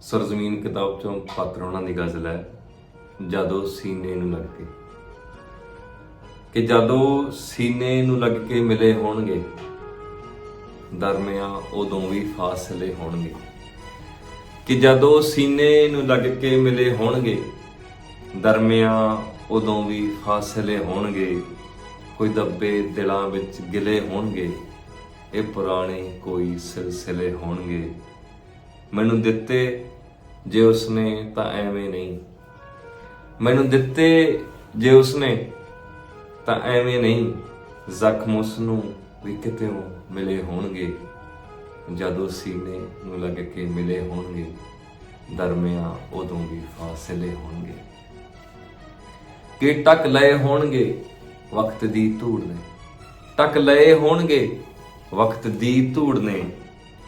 ਸਰਜ਼ਮੀਨ ਕਿਤਾਬ ਚੋਂ ਪਾਤਰ ਉਹਨਾਂ ਦੀ ਗਜ਼ਲ ਹੈ, ਜਦੋਂ ਸੀਨੇ ਨੂੰ ਲੱਗ ਕੇ। ਕਿ ਜਦੋਂ ਸੀਨੇ ਨੂੰ ਲੱਗ ਕੇ ਮਿਲੇ ਹੋਣਗੇ ਦਰਮਿਆਂ ਉਦੋਂ ਵੀ ਫਾਸਲੇ ਹੋਣਗੇ। ਕਿ ਜਦੋਂ ਸੀਨੇ ਨੂੰ ਲੱਗ ਕੇ ਮਿਲੇ ਹੋਣਗੇ ਦਰਮਿਆਂ ਉਦੋਂ ਵੀ ਫਾਸਲੇ ਹੋਣਗੇ। ਕੋਈ ਦੱਬੇ ਦਿਲਾਂ ਵਿੱਚ ਗਿਲੇ ਹੋਣਗੇ, ਇਹ ਪੁਰਾਣੇ ਕੋਈ ਸਿਲਸਿਲੇ ਹੋਣਗੇ। ਮੈਨੂੰ ਦਿੱਤੇ ਜੇ ਉਸਨੇ ਤਾਂ ਐਵੇਂ ਨਹੀਂ। ਮੈਨੂੰ ਦਿੱਤੇ ਜੇ ਉਸਨੇ ਤਾਂ ਐਵੇਂ ਨਹੀਂ, ਜ਼ਖਮ ਉਸ ਨੂੰ ਵੀ ਕਿਤੇੋਂ ਮਿਲੇ ਹੋਣਗੇ। ਜਦੋਂ ਸੀਨੇ ਨੂੰ ਲੱਗ ਕੇ ਮਿਲੇ ਹੋਣਗੇ ਦਰਮਿਆਂ ਉਦੋਂ ਵੀ ਫਾਸਲੇ ਹੋਣਗੇ। ਕਿ ਟਕ ਲਏ ਹੋਣਗੇ, ਵਕਤ ਦੀ ਧੂੜ ਨੇ। ਟਕ ਲਏ ਹੋਣਗੇ, ਵਕਤ ਦੀ ਧੂੜ ਨੇ।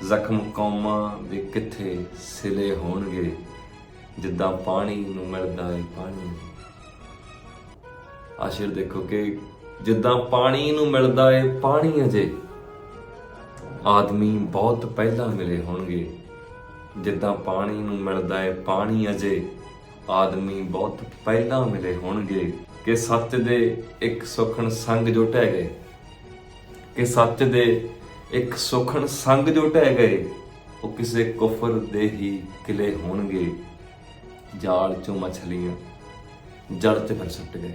ਜ਼ਖਮ ਕੌਮਾਂ ਦੇ ਕਿੱਥੇ ਸਿਲੇ ਹੋਣਗੇ? ਜਿੱਦਾਂ ਪਾਣੀ ਨੂੰ ਮਿਲਦਾ ਏ ਪਾਣੀ। ਆਸ਼ਿਰ ਦੇਖੋ ਕਿ ਜਿੱਦਾਂ ਪਾਣੀ ਨੂੰ ਮਿਲਦਾ ਏ ਪਾਣੀ ਅਜੇ, ਆਦਮੀ ਬਹੁਤ ਪਹਿਲਾਂ ਮਿਲੇ ਹੋਣਗੇ। ਜਿੱਦਾਂ ਪਾਣੀ ਨੂੰ ਮਿਲਦਾ ਏ ਪਾਣੀ ਅਜੇ, ਆਦਮੀ ਬਹੁਤ ਪਹਿਲਾਂ ਮਿਲੇ ਹੋਣਗੇ। ਕਿ ਸੱਚ ਦੇ ਇੱਕ ਸੁਖਣ ਸੰਗ ਜੋ ਟਹਿ ਗਏ, ਕਿ ਸੱਚ ਦੇ ਇੱਕ ਸੁਖਣ ਸੰਗ ਜੋ ਟਹਿ ਗਏ, ਉਹ ਕਿਸੇ ਕੁਫਰ ਦੇ ਹੀ ਕਿਲੇ ਹੋਣਗੇ। ਜਾਲ ਚੋਂ ਮਛਲੀਆਂ ਜੜ ਤੇ ਫਿਰ ਸੁੱਟ ਗਏ।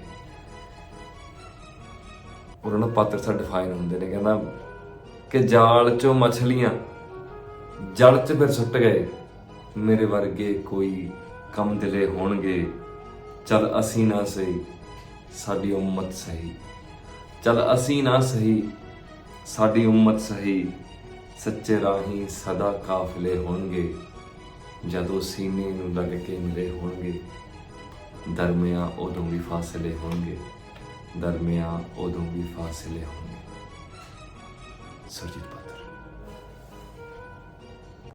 ਉਹਨਾਂ ਨੂੰ ਪਾਤਰ ਸਾ ਡਿਫਾਈਨ ਹੁੰਦੇ ਨੇ, ਕਹਿੰਦਾ ਕਿ ਜਾਲ ਚੋਂ ਮਛਲੀਆਂ ਜੜ 'ਚ ਫਿਰ ਸੁੱਟ ਗਏ। ਮੇਰੇ ਵਰਗੇ ਕੋਈ ਕਮ ਦਿਲੇ ਹੋਣਗੇ। ਚਲ ਅਸੀਂ ਨਾ ਸਹੀ, ਸਾਡੀ ਉਮਤ ਸਹੀ। ਚਲ ਅਸੀਂ ਨਾ ਸਹੀ ਸਾਡੀ ਉਮਤ ਸਹੀ, ਸੱਚੇ ਰਾਹੀ ਸਦਾ ਕਾਫਲੇ ਹੋਣਗੇ। ਜਦੋਂ ਸੀਨੇ ਨੂੰ ਲੱਗ ਕੇ ਮਿਲੇ ਹੋਣਗੇ, ਦਰਮਿਆਂ ਉਦੋਂ ਵੀ ਫਾਸਲੇ ਹੋਣਗੇ। ਦਰਮਿਆਂ ਉਦੋਂ ਵੀ ਫਾਸਲੇ ਹੋਣਗੇ। ਸੁਰਜੀਤ ਪਾਤਰ।